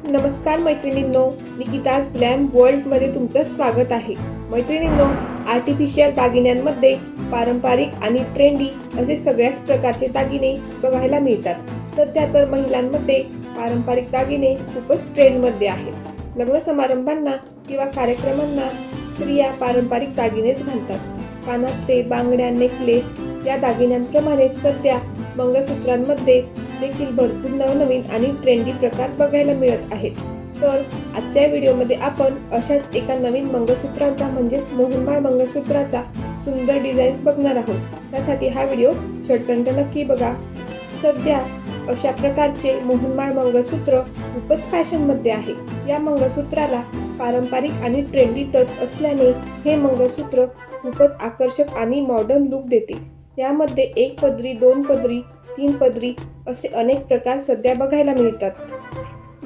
नमस्कार मैत्रिणींनो निकिताज ग्लॅम वर्ल्डमध्ये तुमचं स्वागत आहे. मैत्रिणींनो आर्टिफिशियल दागिन्यांमध्ये पारंपरिक आणि ट्रेंडी असे सगळ्याच प्रकारचे दागिने बघायला मिळतात. सध्या तर महिलांमध्ये पारंपरिक दागिने खूपच ट्रेंडमध्ये आहेत. लग्न समारंभांना किंवा कार्यक्रमांना स्त्रिया पारंपरिक दागिनेच घालतात. कानातले बांगड्या नेकलेस या दागिन्यांप्रमाणे सध्या मंगळसूत्रांमध्ये देखील भरपूर नवनवीन आणि ट्रेंडी प्रकार बघायला मिळत आहेत. तर आजच्या व्हिडिओमध्ये आपण अशाच एका नवीन मंगळसूत्रांचा म्हणजेच मोहनमाळ मंगळसूत्राचा सुंदर डिझाईन्स बघणार आहोत. त्यासाठी हा व्हिडिओ शेवटपर्यंत नक्की बघा. सध्या अशा प्रकारचे मोहनमाळ मंगळसूत्र खूपच फॅशनमध्ये आहे. या मंगळसूत्राला पारंपरिक आणि ट्रेंडी टच असल्याने हे मंगळसूत्र खूपच आकर्षक आणि मॉडर्न लुक देते. यामध्ये एक पदरी दोन पदरी तीन पदरी असे अनेक प्रकार सध्या बघायला मिळतात.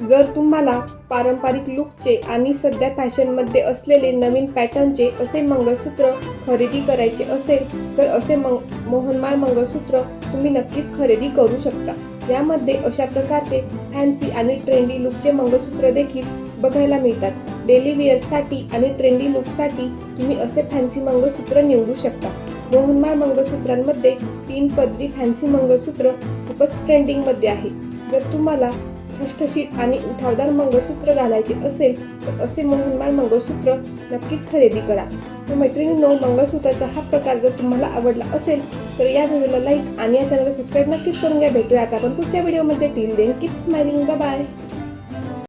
जर तुम्हाला पारंपरिक लुकचे आणि सध्या फॅशनमध्ये असलेले नवीन पॅटर्नचे असे मंगळसूत्र खरेदी करायचे असेल तर असे मंग मोहनमाळ मंगळसूत्र तुम्ही नक्कीच खरेदी करू शकता. यामध्ये अशा प्रकारचे फॅन्सी आणि ट्रेंडी लुकचे मंगळसूत्र देखील बघायला मिळतात. डेली वेअरसाठी आणि ट्रेंडी लुकसाठी तुम्ही असे फॅन्सी मंगळसूत्र निवडू शकता. मोहनमाळ मंगळसूत्रांमध्ये तीन पदरी फॅन्सी मंगळसूत्र खूपच ट्रेंडिंगमध्ये आहे. जर तुम्हाला ठसठशीत आणि उठावदार मंगळसूत्र घालायचे असेल तर असे मोहनमाळ मंगळसूत्र नक्कीच खरेदी करा. तर मैत्रिणींनो मंगळसूत्राचा हा प्रकार जर तुम्हाला आवडला असेल तर या व्हिडिओला लाईक आणि या चॅनलला सबस्क्राईब नक्कीच करून घ्या. भेटूया आता आपण पुढच्या व्हिडिओमध्ये. Till then keep smiling bye